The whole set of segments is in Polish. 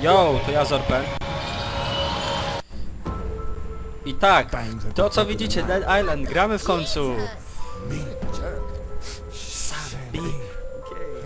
Yo, to ja Zorpen. I tak, to co widzicie, Dead Island, gramy w końcu.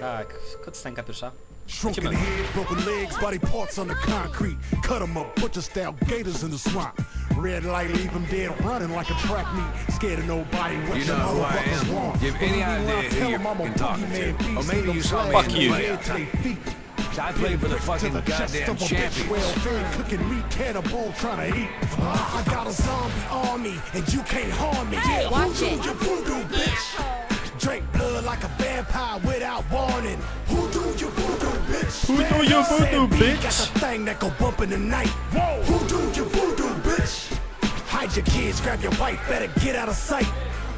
Tak, cutscenka pierwsza. Shrunken head, broken legs, body parts on the concrete. Cut 'em up, butcher style gators in the swamp. Red light, leave 'em dead, running like a track meet. Scared of nobody, You them know who I am. Give any idea who you're talking to. Or maybe you saw me in the you. play. to their feet. I play for the fucking the goddamn of a bitch, champions. well fed, cooking meat, cannibal, trying to eat. I got a zombie army, and you can't harm me. Yeah, watch who it. do you voodoo, bitch? Drink blood like a vampire without warning. Who do you voodoo, bitch? Who do you voodoo, Sam B bitch? Got the thing that go bump in the night. Whoa. Who do you voodoo, bitch? Hide your kids, grab your wife, better get out of sight.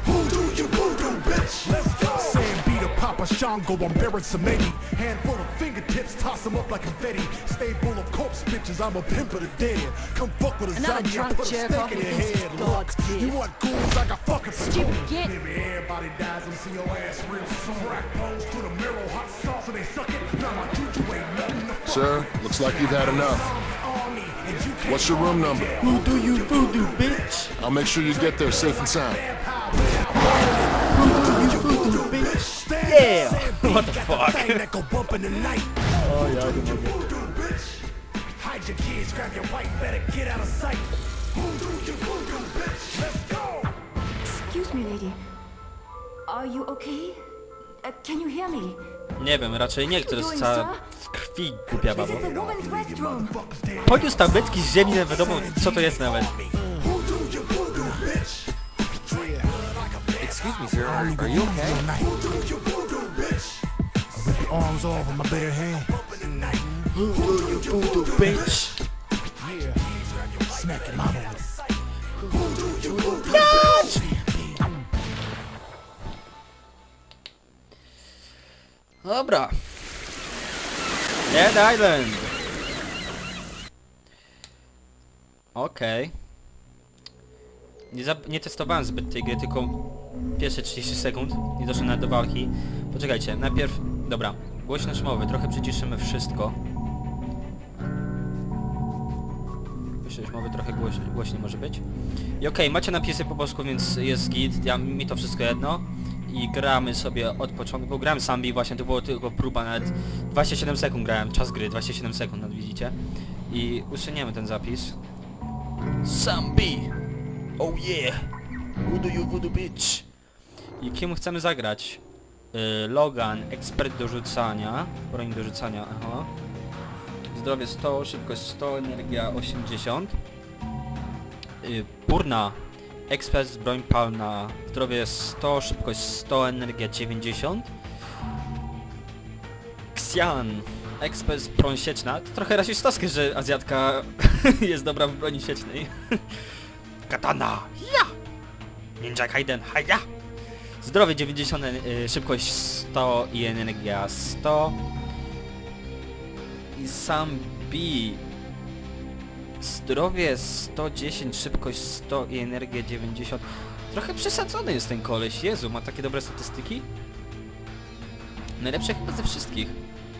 Who do you voodoo, bitch? Let's go. Sam B to Papa Shango, I'm buried some 80. Handful of fingertips, toss them up like confetti. Stay full of corpse bitches, I'm a pimp of the dead. Come fuck with a Another zombie, I drunk put a jerk stick off in your head. his Look, you want goons, I got fucking Stupid patrol. git. Maybe everybody dies and see your ass real soon. Rack bones to the mirror, hot sauce and they suck it. Now my juju ain't nothing to Sir, looks like you've had enough. army, and you can't What's your room number? Who do you voodoo, bitch? I'll make sure you get there safe and sound. In the night. Yeah, I can bitch. Hide your kids, grab your wife, better get out of sight. Who do you voodoo, bitch? Let's go. Excuse me, lady. Are you okay? Uh, can you hear me? Nie wiem, raczej nie, to jest cała w krwi głupia babo. This is the woman's restroom. Fuckers dead. Podniósł tabletki z ziemi, nie wiadomo co to jest nawet. Who do you voodoo, bitch? Excuse me, sir. Are, you okay? You voodoo, bitch? Rip your arms off with my bare hand. Bitch? Smack your mama. Dobra. Dead Island. Okej. Nie, za- nie testowałem zbyt tej gry, tylko pierwsze 30 sekund. Nie doszedłem nawet do walki. Poczekajcie, najpierw... Dobra, głośność mowy, trochę przyciszymy wszystko. Głośność mowy trochę głośniej, głośniej może być. I okej, macie napisy po polsku, więc jest git, ja, mi to wszystko jedno. I gramy sobie od początku, grałem Sambi właśnie, to było tylko próba, nawet 27 sekund grałem, czas gry, 27 sekund, nawet widzicie. I usuniemy ten zapis. Sambi! Oh yeah! Voodoo you voodoo bitch! I kim chcemy zagrać? Y, Logan, ekspert do rzucania, broń do rzucania, aha. Zdrowie 100, szybkość 100, energia 80. Y, Purna, ekspert broń palna, zdrowie 100, szybkość 100, energia 90. Xian, ekspert broń sieczna. To trochę rasistowskie, że Azjatka jest dobra w broni siecznej. Katana! Ninja Gaiden, haja! Zdrowie 90, y, szybkość 100 i energia 100. I sam B. Zdrowie 110, szybkość 100 i energia 90. Trochę przesadzony jest ten koleś, Jezu, ma takie dobre statystyki. Najlepsze chyba ze wszystkich.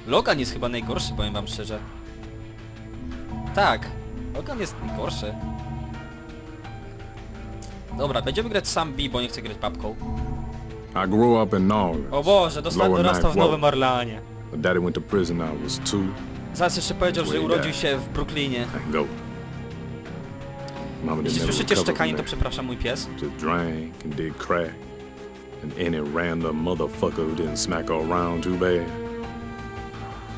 Logan jest chyba najgorszy, powiem wam szczerze. Tak, Logan jest najgorszy. Dobra, będziemy grać sam B, bo nie chcę grać papką. I grew up in New Orleans. O Boże, dosta- Lower dorastał w Ninth Nowym Orleanie. My daddy went to prison I was two Zaraz jeszcze powiedział, że urodził się w Brooklynie. and go. Mama didn't Jeśli never słyszycie recover szczekanie, from to that. przepraszam mój pies. Just drank and did crack. And any random motherfucker who didn't smack her around too bad.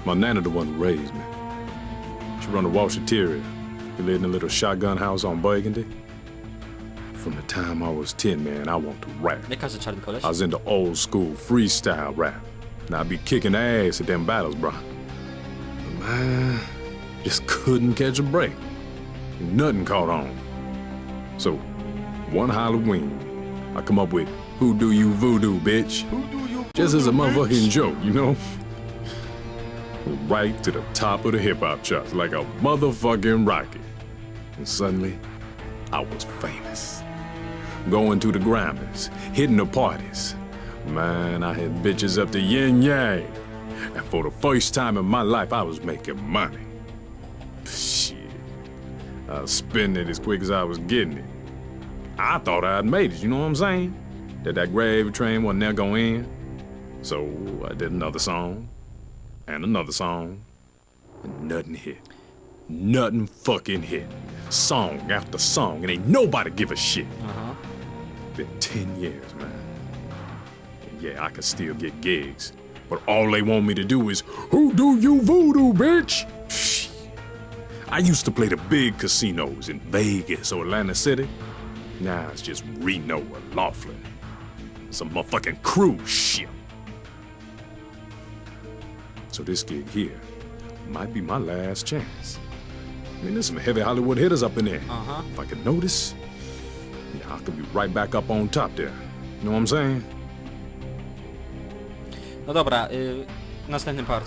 My nana the one who raised me. She run a washateria. We lived in a little shotgun house on Burgundy. From the time I was 10, man, I want to rap. Nie każdy czarny koleś. I was into old school freestyle rap. And I'd be kicking ass at them battles, bro. But man, just couldn't catch a break. Nothing caught on. So, one Halloween, I come up with Who Do You Voodoo, bitch? who do you Just as a motherfucking joke, you know? Right to the top of the hip hop charts, like a motherfucking rocket. And suddenly, I was famous going to the Grammys, hitting the parties. Man, I had bitches up to yin yang. And for the first time in my life, I was making money. Shit. I was spending it as quick as I was getting it. I thought I'd made it, you know what I'm saying? That that gravy train wasn't never end. So I did another song, and another song, and nothing hit. Nothing fucking hit. Song after song, and ain't nobody give a shit. Aha. Been 10 years, man. And yeah, I can still get gigs. But all they want me to do is, who do you voodoo, bitch? I used to play the big casinos in Vegas or Atlantic City. Now it's just Reno or Laughlin. Some motherfucking cruise ship. So this gig here might be my last chance. I mean, there's some heavy Hollywood hitters up in there. Aha. If I could notice, yeah, I could be right back up on top there. You know what I'm saying? No dobra, y, następny part.